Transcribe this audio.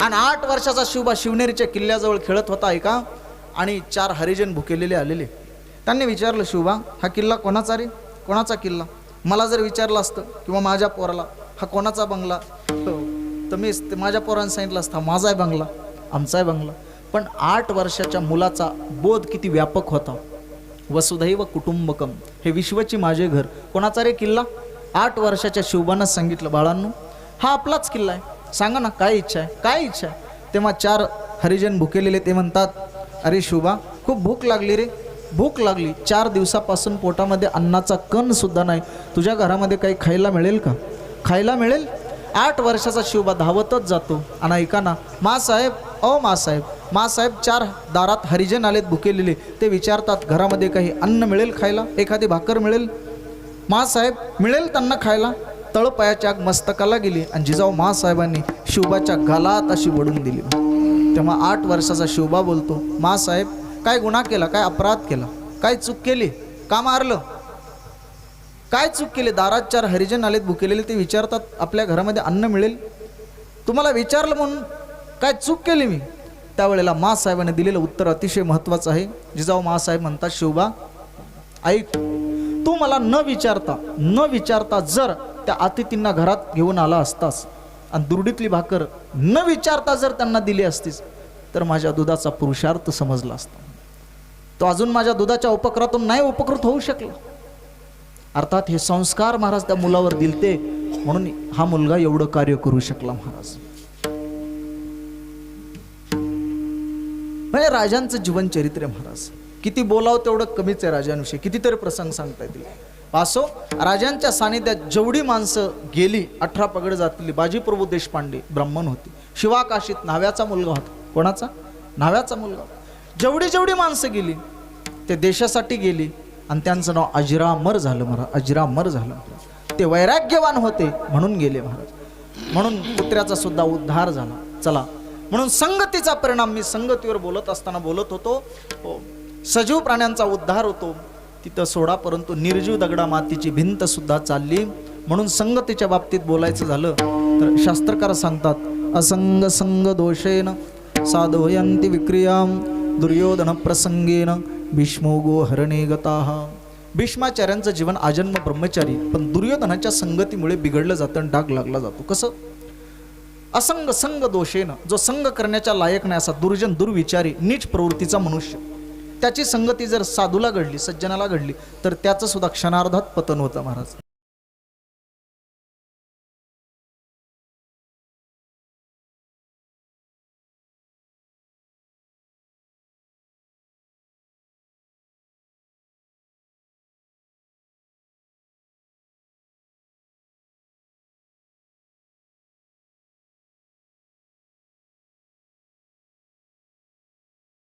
आणि आठ वर्षाचा शिवबा शिवनेरीच्या किल्ल्याजवळ खेळत होता एका आणि चार हरिजन भुकेलेले आलेले. त्यांनी विचारलं शिवबा हा किल्ला कोणाचा रे? कोणाचा किल्ला? मला जर विचारलं असतं किंवा माझ्या पोराला हा कोणाचा बंगला? हो, तर मी ते माझ्या पोराने सांगितलं असतं माझाही बंगला आमचाही बंगला. पण आठ वर्षाच्या मुलाचा बोध किती व्यापक होता. वसुधैव कुटुंबकम हे विश्वची माझे घर. कोणाचा रे किल्ला? आठ वर्षाच्या शिवबानं सांगितलं बाळांनो हा आपलाच किल्ला आहे. सांगा ना काय इच्छा आहे? काय इच्छा आहे? तेव्हा चार हरिजन भुकेलेले ते म्हणतात अरे शुभा खूप भूक लागली रे. भूक लागली. चार दिवसापासून पोटामध्ये अन्नाचा कण सुद्धा नाही. तुझ्या घरामध्ये काही खायला मिळेल का? खायला मिळेल? आठ वर्षाचा शिवबा धावतच जातो. आणि ऐका ना मासाहेब अ मासाहेब मासाहेब चार दारात हरिजन आलेत भुकेलेले. ते विचारतात घरामध्ये काही अन्न मिळेल खायला? एखादी भाकर मिळेल? मासाहेब मिळेल त्यांना खायला. तळपायाच्या आग मस्तकाला गेली आणि जिजाऊ मासाहेबांनी शिवबाच्या गालात अशी वडून दिली. तेव्हा आठ वर्षाचा शिवबा बोलतो मासाहेब काय गुन्हा केला? काय अपराध केला? काय चूक केली? का मारलं? काय चूक केली? दारात चार हरिजन आलेत भुकेलेले ते विचारतात आपल्या घरामध्ये अन्न मिळेल? तुम्हाला विचारलं म्हणून काय चूक केली मी? त्यावेळेला महासाहेबाने दिलेलं उत्तर अतिशय महत्त्वाचं आहे. जिजाऊ मासाहेब म्हणतात शिवबा ऐक तू मला न विचारता न विचारता जर त्या अतिथींना घरात घेऊन आला असतास आणि दुर्डीतली भाकर न विचारता जर त्यांना दिली असतीस तर माझ्या दुधाचा पुरुषार्थ समजला असता. तो अजून माझ्या दुधाच्या उपक्रातून नाही उपकृत होऊ शकला. अर्थात हे संस्कार महाराज त्या मुलावर दिलते म्हणून हा मुलगा एवढं कार्य करू शकला महाराज. म्हणजे राजांचं जीवन चरित्र आहे महाराज. किती बोलावं तेवढं कमीच आहे राजांविषयी. कितीतरी प्रसंग सांगता येतील. पासो राजांच्या सानिध्यात जेवढी माणसं गेली अठरा पगड जातली. बाजीप्रभू देशपांडे ब्राह्मण होते. शिवाकाशीत नाव्याचा मुलगा होता. कोणाचा? नाव्याचा मुलगा जेवढी जेवढी माणसं गेली ते देशासाठी गेली आणि त्यांचं नाव अजिरामर झालं महाराज. अजिरामर झालं महाराज. ते वैराग्यवान होते म्हणून गेले महाराज. म्हणून कुत्र्याचा सुद्धा उद्धार झाला. चला. म्हणून संगतीचा परिणाम मी संगतीवर बोलत असताना बोलत होतो. सजीव प्राण्यांचा उद्धार होतो. तिथं सोडा परंतु निर्जीव दगडा मातीची भिंत सुद्धा चालली. म्हणून संगतीच्या बाबतीत बोलायचं झालं तर शास्त्रकार सांगतात असंग संग दोषेन साधवयंती विक्रियाम दुर्योधन प्रसंगेन भीष्मोगो हरणे गताः. भीष्माचार्यांचं जीवन आजन्म ब्रह्मचारी पण दुर्योधनाच्या संगतीमुळे बिघडलं जातं आणि डाग लागला जातो. कसं? असंग संग दोषेनं जो संग करण्याच्या लायक नाही असा दुर्जन दुर्विचारी नीच प्रवृत्तीचा मनुष्य. त्याची संगती जर साधूला घडली सज्जनाला घडली तर त्याचं सुद्धा क्षणार्धात पतन होतं महाराज.